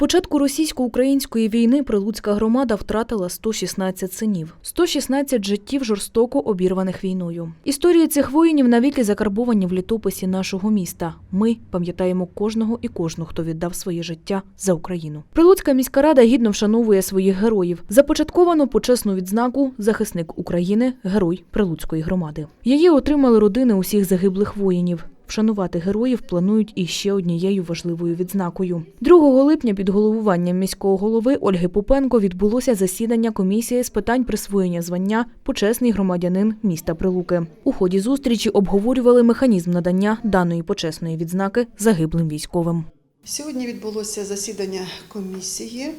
початку російсько-української війни Прилуцька громада втратила 116 синів, 116 життів жорстоко обірваних війною. Історії цих воїнів навіки закарбовані в літописі нашого міста. Ми пам'ятаємо кожного і кожну, хто віддав своє життя за Україну. Прилуцька міська рада гідно вшановує своїх героїв. Започатковано почесну відзнаку захисник України, герой Прилуцької громади. Її отримали родини усіх загиблих воїнів. Вшанувати героїв планують і ще однією важливою відзнакою. 2 липня під головуванням міського голови Ольги Попенко відбулося засідання комісії з питань присвоєння звання почесний громадянин міста Прилуки. У ході зустрічі обговорювали механізм надання даної почесної відзнаки загиблим військовим. Сьогодні відбулося засідання комісії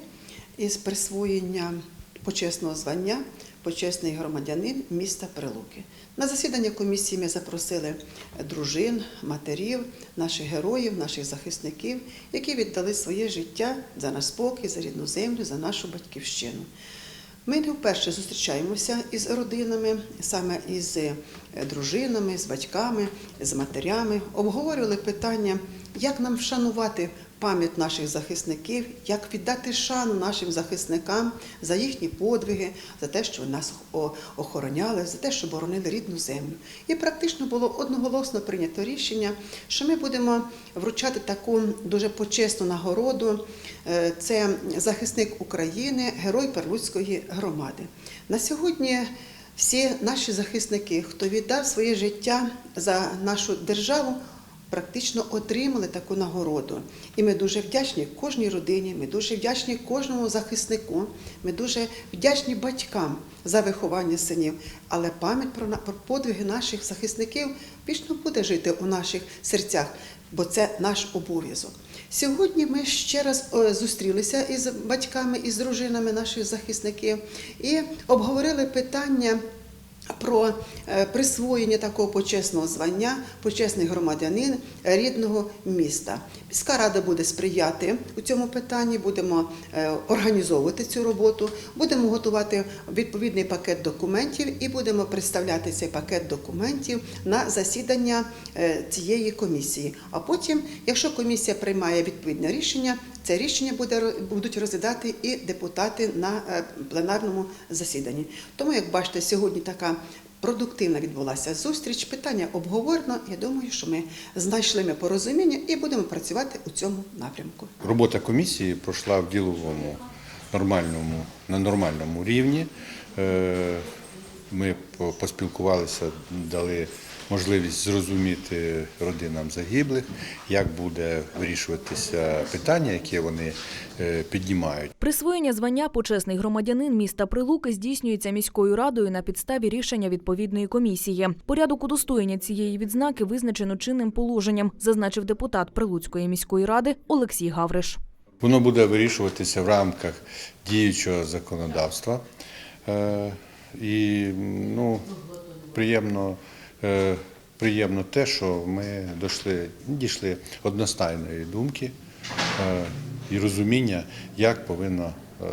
із присвоєння почесного звання почесний громадянин міста Прилуки. На засідання комісії ми запросили дружин, матерів, наших героїв, наших захисників, які віддали своє життя за наш спокій, за рідну землю, за нашу батьківщину. Ми не вперше зустрічаємося із родинами, саме із е, дружинами, з батьками, з матерями, обговорювали питання, як нам вшанувати пам'ять наших захисників, як віддати шану нашим захисникам за їхні подвиги, за те, що нас охороняли, за те, що боронили рідну землю. І практично було одноголосно прийнято рішення, що ми будемо вручати таку дуже почесну нагороду. Е, Це захисник України, герой Перлуцької громади. На сьогодні всі наші захисники, хто віддав своє життя за нашу державу, практично отримали таку нагороду. І ми дуже вдячні кожній родині, ми дуже вдячні кожному захиснику, ми дуже вдячні батькам за виховання синів. Але пам'ять про, подвиги наших захисників вічно буде жити у наших серцях, бо це наш обов'язок. Сьогодні ми ще раз е, зустрілися із батьками і з дружинами наших захисників і обговорили питання про е, присвоєння такого почесного звання, почесний громадянин рідного міста. Міська рада буде сприяти у цьому питанні, будемо е, організовувати цю роботу, будемо готувати відповідний пакет документів і будемо представляти цей пакет документів на засідання е, цієї комісії. А потім, якщо комісія приймає відповідне рішення, це рішення буде будуть розглядати і депутати на е, пленарному засіданні. Тому, як бачите, сьогодні така продуктивна відбулася зустріч. Питання обговорено. Я думаю, що ми знайшли ми порозуміння і будемо працювати у цьому напрямку. Робота комісії пройшла в діловому нормальному, на нормальному рівні. Е, Ми по- поспілкувалися, дали можливість зрозуміти родинам загиблих, як буде вирішуватися питання, які вони е, піднімають. Присвоєння звання почесний громадянин міста Прилуки здійснюється міською радою на підставі рішення відповідної комісії. Порядок удостоєння цієї відзнаки визначено чинним положенням, зазначив депутат Прилуцької міської ради Олексій Гавриш. Воно буде вирішуватися в рамках діючого законодавства. І ну, приємно, е, приємно те, що ми дійшли, дійшли одностайної думки е, і розуміння, як повинно е,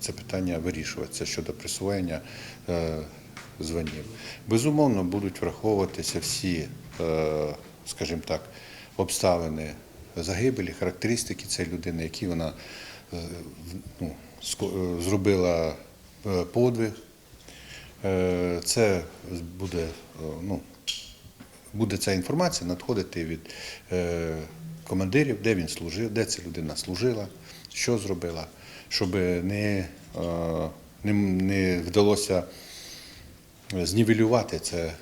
це питання вирішуватися щодо присвоєння званів. Безумовно, будуть враховуватися всі, скажімо так, обставини загибелі, характеристики цієї людини, які вона ну, зробила подвиг. Е, Це буде, е, ну, буде ця інформація надходити від е, командирів, де він служив, де ця людина служила, що зробила, щоб не, не, не вдалося знівелювати це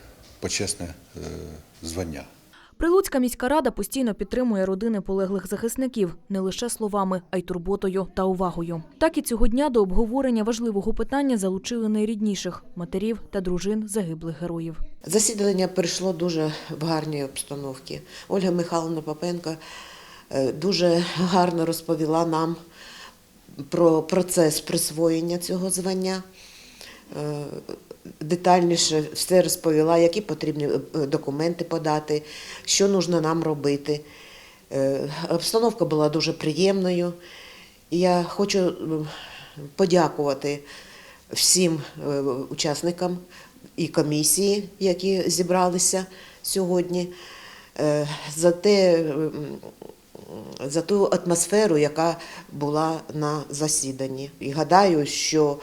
почесне звання. Прилуцька міська рада постійно підтримує родини полеглих захисників не лише словами, а й турботою та увагою. Так і цього дня до обговорення важливого питання залучили найрідніших матерів та дружин загиблих героїв. Засідання прийшло дуже в гарній обстановці. Ольга Михайловна Попенко е, дуже гарно розповіла нам про процес присвоєння цього звання. Е, Детальніше все розповіла, які потрібні е, документи подати, що нужно нам робити. Е, Обстановка була дуже приємною. Я хочу подякувати всім учасникам і комісії, які зібралися сьогодні, за те, за ту атмосферу, яка була на засіданні. І гадаю, що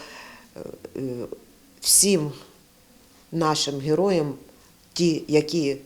всім нашим героям, ті, які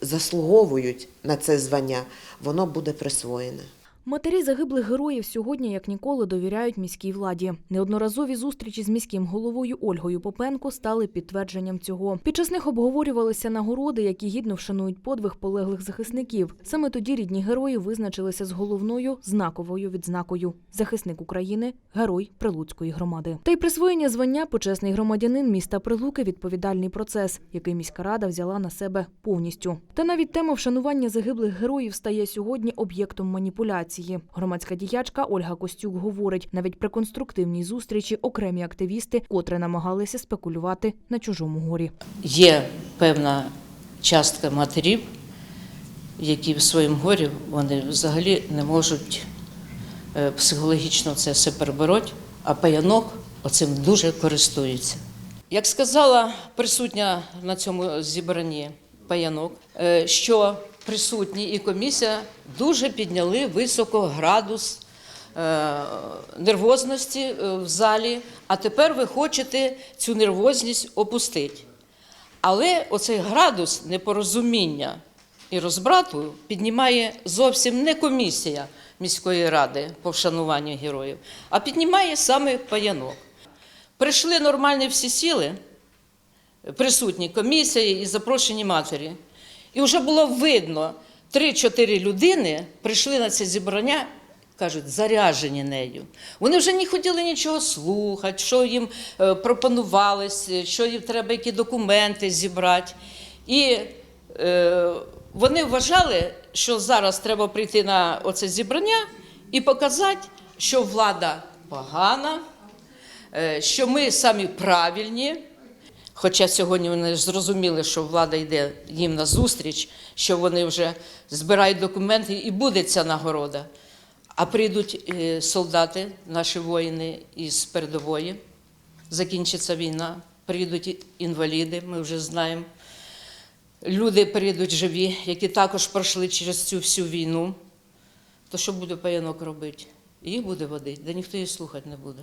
заслуговують на це звання, воно буде присвоєне. Матері загиблих героїв сьогодні як ніколи довіряють міській владі. Неодноразові зустрічі з міським головою Ольгою Попенко стали підтвердженням цього. Під час них обговорювалися нагороди, які гідно вшанують подвиг полеглих захисників. Саме тоді рідні герої визначилися з головною знаковою відзнакою захисник України, герой Прилуцької громади. Та й присвоєння звання почесний громадянин міста Прилуки відповідальний процес, який міська рада взяла на себе повністю. Та навіть тема вшанування загиблих героїв стає сьогодні об'єктом маніпуляції. Громадська діячка Ольга Костюк говорить, навіть при конструктивній зустрічі окремі активісти, котре намагалися спекулювати на чужому горі. Є певна частка матерів, які в своєму горі вони взагалі не можуть е, психологічно це все перебороть, а паянок оцим дуже користується. Як сказала присутня на цьому зібранні паянок, е, що присутні і комісія дуже підняли високо градус е, нервозності е, в залі, а тепер ви хочете цю нервозність опустити. Але оцей градус непорозуміння і розбрату піднімає зовсім не комісія міської ради по вшануванню героїв, а піднімає саме паянок. Прийшли нормальні всі сіли, присутні комісії і запрошені матері. І вже було видно, 3-4 людини прийшли на це зібрання, кажуть, заряжені нею. Вони вже не хотіли нічого слухати, що їм е, пропонувалось, що їм треба, які документи зібрати. І е, вони вважали, що зараз треба прийти на оце зібрання і показати, що влада погана, е, що ми самі правильні. Хоча сьогодні вони зрозуміли, що влада йде їм на зустріч, що вони вже збирають документи і буде ця нагорода. А прийдуть е, солдати, наші воїни із передової, закінчиться війна, прийдуть інваліди, ми вже знаємо. Люди прийдуть живі, які також пройшли через цю всю війну. То що буде паянок робити? Їх буде водити, де ніхто її слухати не буде.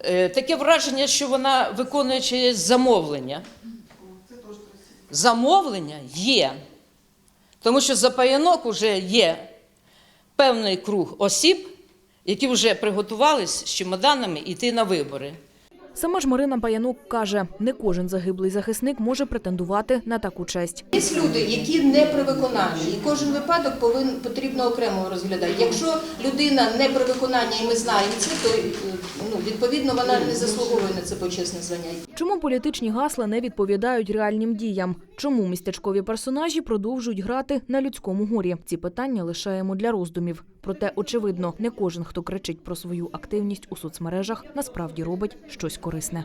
Е, Таке враження, що вона виконує чиєсь замовлення. Замовлення є. Тому що за паянок вже є певний круг осіб, які вже приготувались з чемоданами йти на вибори. Сама ж Марина Паянок каже, не кожен загиблий захисник може претендувати на таку честь. Є люди, які не при виконанні, і кожен випадок повинен потрібно окремо розглядати. Якщо людина не при виконанні, і ми знаємо це, то е, ну, відповідно вона не заслуговує на це почесне звання. Чому політичні гасла не відповідають реальним діям? Чому містечкові персонажі продовжують грати на людському горі? Ці питання лишаємо для роздумів. Проте, очевидно, не кожен, хто кричить про свою активність у соцмережах, насправді робить щось корисне.